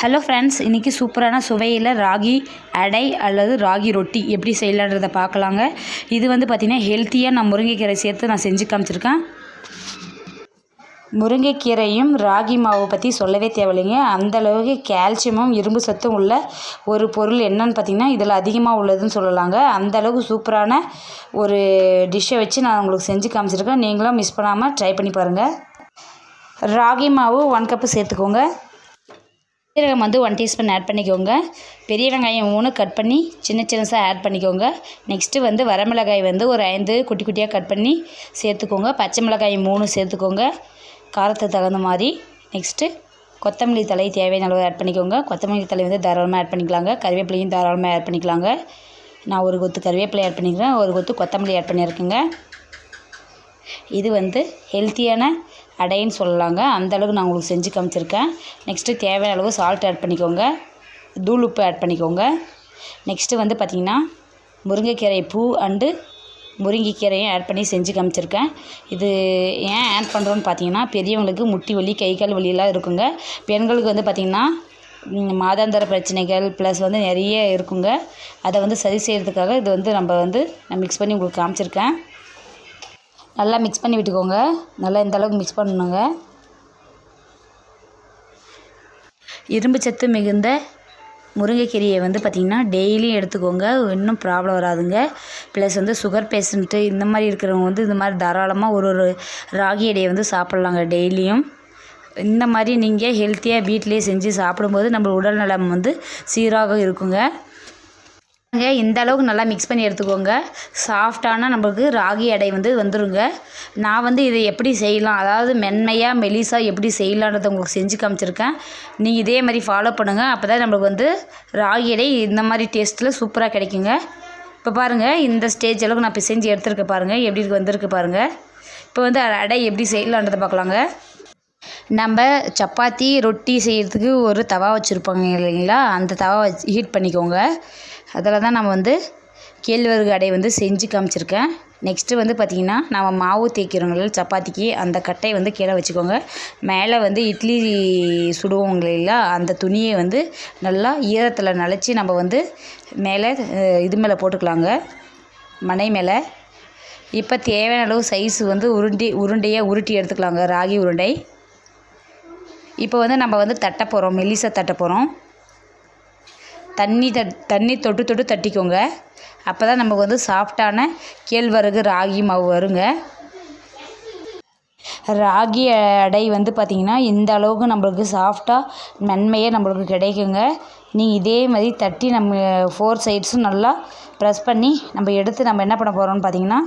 Hello friends இன்றைக்கி சூப்பரான சுவையில் ராகி அடை அல்லது ராகி ரொட்டி எப்படி செய்யலான்றதை பார்க்கலாங்க. இது வந்து பார்த்திங்கன்னா ஹெல்த்தியாக நான் முருங்கைக்கீரை சேர்த்து நான் செஞ்சு காமிச்சிருக்கேன். முருங்கைக்கீரையும் ராகி மாவை பற்றி சொல்லவே தேவையில்லைங்க. அந்தளவுக்கு கால்சியமும் இரும்பு சத்தும் உள்ள ஒரு பொருள் என்னன்னு பார்த்திங்கன்னா இதில் அதிகமாக உள்ளதுன்னு சொல்லலாங்க. அந்த அளவுக்கு சூப்பரான ஒரு டிஷ்ஷை வச்சு நான் உங்களுக்கு செஞ்சு காமிச்சிருக்கேன். நீங்களும் மிஸ் பண்ணாமல் ட்ரை பண்ணி பாருங்கள் ராகி மாவு ஒன் கப்பு சேர்த்துக்கோங்க. சீரகம் வந்து ஒன் டீஸ்பூன் ஆட் பண்ணிக்கோங்க. பெரிய வெங்காயம் மூணு கட் பண்ணி சின்ன சின்னசாக ஆட் பண்ணிக்கோங்க. நெக்ஸ்ட்டு வந்து வரமிளகாய் வந்து ஒரு ஐந்து குட்டி குட்டியாக கட் பண்ணி சேர்த்துக்கோங்க. பச்சை மிளகாய் மூணு சேர்த்துக்கோங்க. காரத்துக்கு தகுந்த மாதிரி. நெக்ஸ்ட்டு கொத்தமல்லி தலை தேவையான அளவு ஆட் பண்ணிக்கோங்க. கொத்தமல்லி தலை வந்து தாராளமாக ஆட் பண்ணிக்கலாங்க. கருவேப்பிலையும் தாராளமாக ஆட் பண்ணிக்கலாங்க. நான் ஒரு கொத்து கருவேப்பிலை ஆட் பண்ணிக்கிறேன். ஒரு கொத்து கொத்தமல்லி ஆட் பண்ணியிருக்கேங்க. இது வந்து ஹெல்த்தியான அடைன்னு சொல்லலாங்க. அந்த அளவுக்கு நான் உங்களுக்கு செஞ்சு காமிச்சிருக்கேன். நெக்ஸ்ட்டு தேவையான அளவு சால்ட் ஆட் பண்ணிக்கோங்க. தூள் உப்பு ஆட் பண்ணிக்கோங்க. நெக்ஸ்ட்டு வந்து பார்த்திங்கன்னா முருங்கைக்கீரை பூ அண்டு முருங்கைக்கீரையும் ஆட் பண்ணி செஞ்சு காமிச்சிருக்கேன். இது ஏன் ஆட் பண்ணுறோன்னு பார்த்தீங்கன்னா பெரியவங்களுக்கு முட்டி வலி கை கால் வலியெல்லாம் இருக்குங்க. பெண்களுக்கு வந்து பார்த்திங்கன்னா மாதாந்திர பிரச்சனைகள் ப்ளஸ் வந்து நிறைய இருக்குங்க. அதை வந்து சரி செய்கிறதுக்காக இது வந்து நம்ம வந்து நான் மிக்ஸ் பண்ணி உங்களுக்கு காமிச்சிருக்கேன். நல்லா மிக்ஸ் பண்ணி விட்டுக்கோங்க. நல்லா இந்த அளவுக்கு மிக்ஸ் பண்ணணுங்க. இரும்பு சத்து மிகுந்த முருங்கைக்கீரையை வந்து பார்த்திங்கன்னா டெய்லியும் எடுத்துக்கோங்க. இன்னும் ப்ராப்ளம் வராதுங்க. ப்ளஸ் வந்து சுகர் பேஷண்ட்டு இந்த மாதிரி இருக்கிறவங்க வந்து இந்த மாதிரி தாராளமாக ஒரு ஒரு ராகி இடையை வந்து சாப்பிட்லாங்க டெய்லியும் இந்த மாதிரி நீங்கள் ஹெல்த்தியாக வீட்டிலேயே செஞ்சு சாப்பிடும்போது நம்ம உடல் நலம் வந்து சீராக இருக்குங்க. இந்த அளவுக்கு நல்லா மிக்ஸ் பண்ணி எடுத்துக்கோங்க. சாஃப்டான நம்மளுக்கு ராகி அடை வந்து வந்துருங்க. நான் வந்து இதை எப்படி செய்யலாம்? அதாவது மென்மையாக மெலிசாக எப்படி செய்யலான்றதை உங்களுக்கு செஞ்சு காமிச்சிருக்கேன். நீங்கள் இதே மாதிரி ஃபாலோ பண்ணுங்கள் அப்போ தான் நம்மளுக்கு வந்து ராகி அடை இந்த மாதிரி டேஸ்ட்டில் சூப்பராக கிடைக்குங்க. இப்போ பாருங்கள் இந்த ஸ்டேஜ் அளவுக்கு நான் இப்போ செஞ்சு எடுத்துருக்கேன் பாருங்கள் எப்படி இருக்கு வந்திருக்கு பாருங்கள் இப்போ வந்து அடை எப்படி செய்யலான்றதை பார்க்கலாங்க நம்ம சப்பாத்தி ரொட்டி செய்கிறதுக்கு ஒரு தவா வச்சுருப்பாங்க இல்லைங்களா? அந்த தவா வச்சு ஹீட் பண்ணிக்கோங்க. அதில் தான் நம்ம வந்து கேழ்வரகு அடை வந்து செஞ்சு காமிச்சிருக்கேன். நெக்ஸ்ட்டு வந்து பார்த்திங்கன்னா நம்ம மாவு தேய்க்கிறோங்கள சப்பாத்திக்கு அந்த கட்டையை வந்து கீழே வச்சுக்கோங்க. மேலே வந்து இட்லி சுடுவோம் அந்த துணியை வந்து நல்லா ஈரத்தில் நனைச்சி நம்ம வந்து மேலே இது மேலே போட்டுக்கலாங்க. மனை மேலே. இப்போ தேவையான அளவு சைஸ் வந்து உருண்டி உருண்டையாக உருட்டி எடுத்துக்கலாங்க ராகி உருண்டை. இப்போ வந்து நம்ம வந்து தட்ட போகிறோம் மெல்லிசை தட்ட போகிறோம் தண்ணி தட் தண்ணி தொட்டு தொட்டு தட்டிக்கோங்க. அப்போ தான் நமக்கு வந்து சாஃப்டான கேழ்வரகு ராகி மாவு வருங்க. ராகி அடை வந்து பார்த்திங்கன்னா இந்த அளவுக்கு நம்மளுக்கு சாஃப்டாக நன்மையாக நம்மளுக்கு கிடைக்குங்க. நீங்கள் இதே மாதிரி தட்டி நம்ம ஃபோர் சைட்ஸும் நல்லா ப்ரெஸ் பண்ணி நம்ம எடுத்து நம்ம என்ன பண்ண போகிறோம்னு பார்த்தீங்கன்னா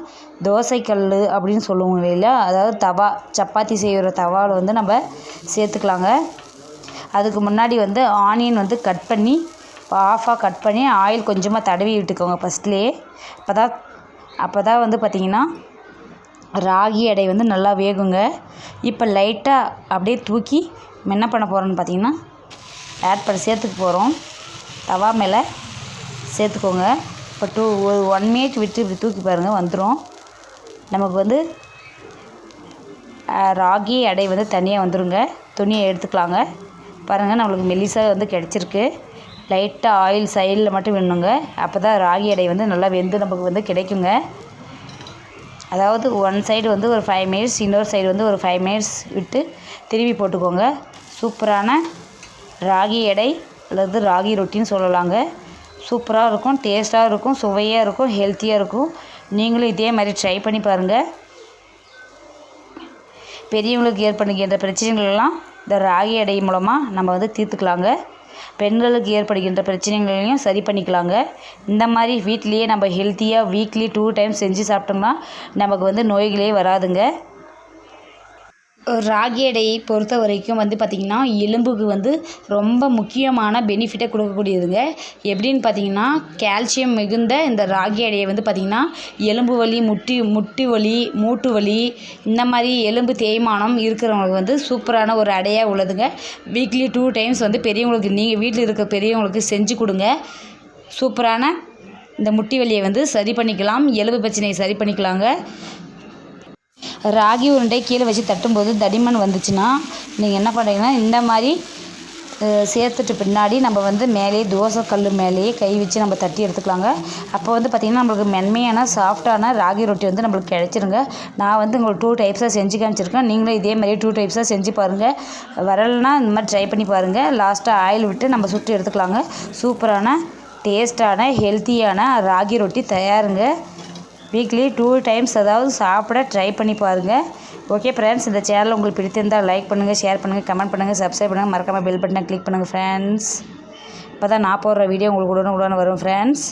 தோசைக்கல் அப்படின்னு சொல்லுவோம் இல்லையா? அதாவது தவா சப்பாத்தி செய்கிற தவாவில் வந்து நம்ம சேர்த்துக்கலாங்க. அதுக்கு முன்னாடி வந்து ஆனியன் வந்து கட் பண்ணி இப்போ ஆஃபாக கட் பண்ணி ஆயில் கொஞ்சமாக தடவி விட்டுக்கோங்க ஃபஸ்ட்லேயே அப்போ தான் அப்போ தான் வந்து பார்த்திங்கன்னா ராகி எடை வந்து நல்லா வேகுங்க. இப்போ லைட்டாக அப்படியே தூக்கி என்ன பண்ண போகிறோன்னு பார்த்தீங்கன்னா ஆட் பண்ண சேர்த்துக்க போகிறோம் தவா மேலே சேர்த்துக்கோங்க. இப்போ டூ ஒரு ஒன் மினிட் விட்டு இப்படி தூக்கி பாருங்கள் வந்துடும் நமக்கு வந்து ராகி எடை வந்து தனியாக வந்துருங்க. துணியை எடுத்துக்கலாங்க. பாருங்கள் நம்மளுக்கு மெல்லிசாக வந்து கிடச்சிருக்கு. லைட்டாக ஆயில் சைடில் மட்டும் வேணுங்க அப்போ தான் ராகி எடை வந்து நல்லா வெந்து நமக்கு வந்து கிடைக்குங்க. அதாவது ஒன் சைடு வந்து ஒரு ஃபைவ் மினிட்ஸ் இன்னொரு சைடு வந்து ஒரு ஃபைவ் மினிட்ஸ் விட்டு திருப்பி போட்டுக்கோங்க. சூப்பரான ராகி எடை அல்லது ராகி ரொட்டின்னு சொல்லலாங்க. சூப்பராக இருக்கும் டேஸ்ட்டாக இருக்கும் சுவையாக இருக்கும் ஹெல்த்தியாக இருக்கும். நீங்களும் இதே மாதிரி ட்ரை பண்ணி பாருங்கள் பெரியவங்களுக்கு ஏற்படுகின்ற பிரச்சனைகள் எல்லாம் இந்த ராகி எடை மூலமாக நம்ம வந்து தீர்த்துக்கலாங்க. பெண்களுக்கு ஏற்படுகின்ற பிரச்சனைகளையும் சரி பண்ணிக்கலாங்க. இந்த மாதிரி வீட்டிலேயே நம்ம ஹெல்த்தியாக வீக்லி டூ டைம்ஸ் செஞ்சு சாப்பிட்டோம்னா நமக்கு வந்து நோய்களே வராதுங்க. ராகி எடையை பொறுத்த வரைக்கும் வந்து பார்த்திங்கன்னா எலும்புக்கு வந்து ரொம்ப முக்கியமான பெனிஃபிட்டை கொடுக்கக்கூடியதுங்க. எப்படின்னு பார்த்தீங்கன்னா கால்சியம் மிகுந்த இந்த ராகி எடையை வந்து பார்த்திங்கன்னா எலும்பு வலி முட்டி முட்டி வலி மூட்டு வலி இந்த மாதிரி எலும்பு தேய்மானம் இருக்கிறவங்களுக்கு வந்து சூப்பரான ஒரு அடையாக உள்ளதுங்க. வீக்லி டூ டைம்ஸ் வந்து பெரியவங்களுக்கு நீங்கள் வீட்டில் இருக்க பெரியவங்களுக்கு செஞ்சு கொடுங்க. சூப்பரான இந்த முட்டி வலியை வந்து சரி பண்ணிக்கலாம். எலும்பு பிரச்சனையை சரி பண்ணிக்கலாங்க. ராகி உருண்டை கீழே வச்சு தட்டும்போது தடிமன் வந்துச்சுன்னா நீங்கள் என்ன பண்ணுறீங்கன்னா இந்த மாதிரி சேர்த்துட்டு பின்னாடி நம்ம வந்து மேலேயே தோசை கல் மேலேயே கை வச்சு நம்ம தட்டி எடுத்துக்கலாங்க. அப்போ வந்து பார்த்திங்கன்னா நம்மளுக்கு மென்மையான சாஃப்டான ராகி ரொட்டி வந்து நம்மளுக்கு கிடச்சிருங்க. நான் வந்து உங்களுக்கு டூ டைப்ஸாக செஞ்சு காமிச்சிருக்கேன். நீங்களும் இதே மாதிரி டூ டைப்ஸாக செஞ்சு பாருங்கள் வரலைன்னா இந்த மாதிரி ட்ரை பண்ணி பாருங்கள் லாஸ்ட்டாக ஆயில் விட்டு நம்ம சுட்டு எடுத்துக்கலாங்க. சூப்பரான டேஸ்டான ஹெல்த்தியான ராகி ரொட்டி தயாருங்க. வீக்லி டூ டைம்ஸ் அதாவது சாப்பிட ட்ரை பண்ணி பாருங்கள் ஓகே ஃப்ரெண்ட்ஸ் இந்த சேனல் உங்களுக்கு பிடித்திருந்தால் லைக் பண்ணுங்கள் ஷேர் பண்ணுங்கள் கமெண்ட் பண்ணுங்கள் சப்ஸ்கிரைப் பண்ணுங்கள் மறக்காமல் பெல் பட்டனை கிளிக் பண்ணுங்கள் ஃப்ரெண்ட்ஸ் இப்போ தான் நான் போடுற வீடியோ உங்களுக்கு உடனே உடனே வரும் ஃப்ரெண்ட்ஸ்